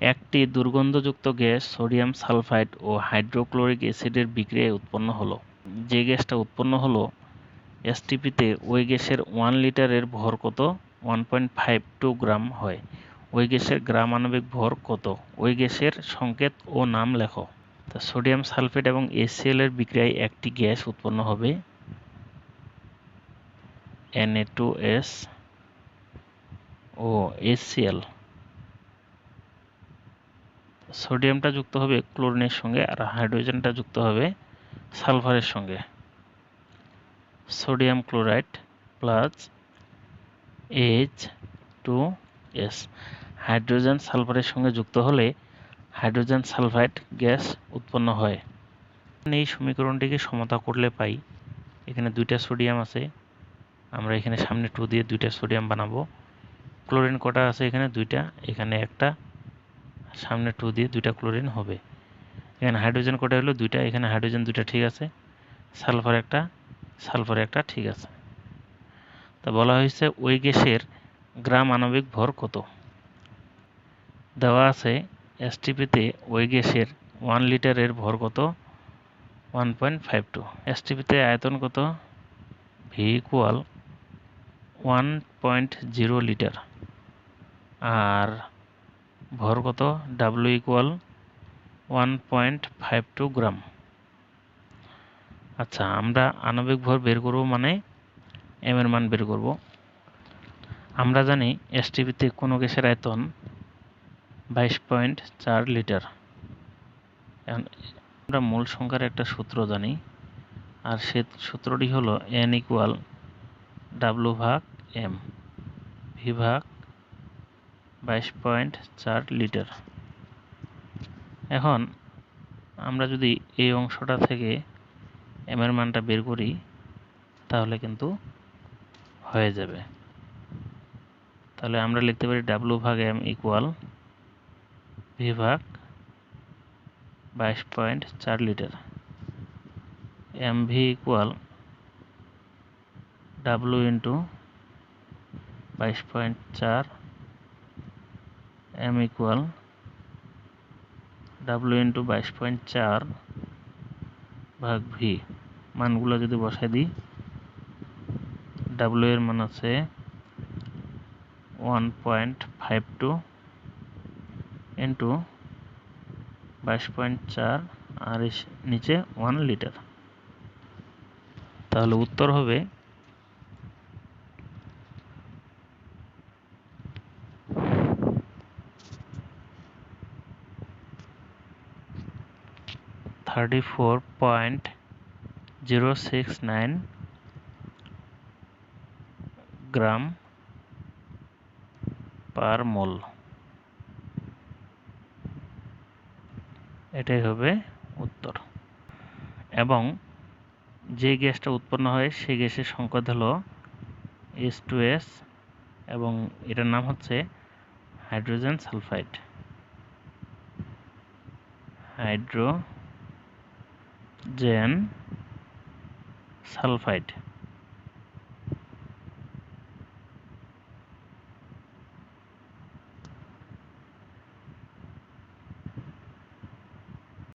একটি দুর্গন্ধযুক্ত gas, sodium sulphide ও হাইড্রোক্লোরিক অ্যাসিডের বিক্রিয়ায় উৎপন্ন হলো। যে গ্যাসটা উৎপন্ন হলো, এসটিপিতে ওই গ্যাসের ওয়ান লিটারের ভর কত? One point five two gram হয়। ওই গ্যাসের গ্রাম আণবিক ভর কত? ওই গ্যাসের সংকেত ও নাম লেখো। তা সোডিয়াম সালফেট এবং এসিএল এর বিক্রিয়ায় একটি গ্যাস উৎপন্ন হবে Na2S ও এসিএল সোডিয়ামটা যুক্ত হবে ক্লোরিনের সঙ্গে আর হাইড্রোজেনটা যুক্ত হবে সালফারের সঙ্গে। Sodium chloride plus H two S hydrogen সালফারের সঙ্গে যুক্ত হলে হাইড্রোজেন সালফাইড গ্যাস উৎপন্ন হয়। এই সমীকরণটিকে সমতা করলে পাই, এখানে দুইটা সোডিয়াম আছে, আমরা এখানে সামনে টু দিয়ে দুইটা সোডিয়াম বানাবো। ক্লোরিন কটা আছে এখানে দুইটা, এখানে একটা সামনে টু দিয়ে দুইটা ক্লোরিন হবে। এখানে হাইড্রোজেন কটা হলো? দুইটা। এখানে হাইড্রোজেন দুইটা ঠিক আছে। সালফার একটা সালফার একটা ঠিক আছে। তা বলা হয়েছে ওই গ্যাসের গ্রাম আণবিক ভর কত? দেওয়া আছে এসটিপিতে ওই গ্যাসের ওয়ান লিটারের ভর কত? ওয়ান পয়েন্ট ফাইভ টু এসটিপিতে আয়তন কত? V equal one point zero litre আর ভর কত? W equal one point five two gram আচ্ছা আমরা আণবিক ভর বের করব মানে এম এর মান বের করব। আমরা জানি এসটিভিতে কোনো গ্যাসের আয়তন বাইশ পয়েন্ট চার লিটার। আমরা মূল সংখ্যার একটা সূত্র জানি, আর সে সূত্রটি হলো এন ইকুয়াল ডাব্লু ভাগ এম ভি ভাগ বাইশ পয়েন্ট চার লিটার। এখন আমরা যদি এই অংশটা থেকে এম এর মানটা বের করি, তাহলে কিন্তু হয়ে যাবে। তাহলে আমরা লিখতে পারি ডাব্লু ভাগ এম ইকুয়াল ভি ভাগ বাইশ পয়েন্ট চার litre. M V equal W into বাইশ পয়েন্ট চার এম ইকুয়াল ডাব্লু ইন্টু বাইশ পয়েন্ট চার ভাগ ভি মানগুলো যদি বসাই দিই ডাব্লু এর মান আছে one point five two into বাইশ পয়েন্ট চার আর নিচে ওয়ান লিটার। তাহলে উত্তর হবে thirty four point zero six nine gram per mole এটাই হবে উত্তর। এবং যে গ্যাসটা উৎপন্ন হয়, সেই গ্যাসের সংকট হলো এস টু এস এবং এটার নাম হচ্ছে হাইড্রোজেন সালফাইড। Hydrogen sulphide.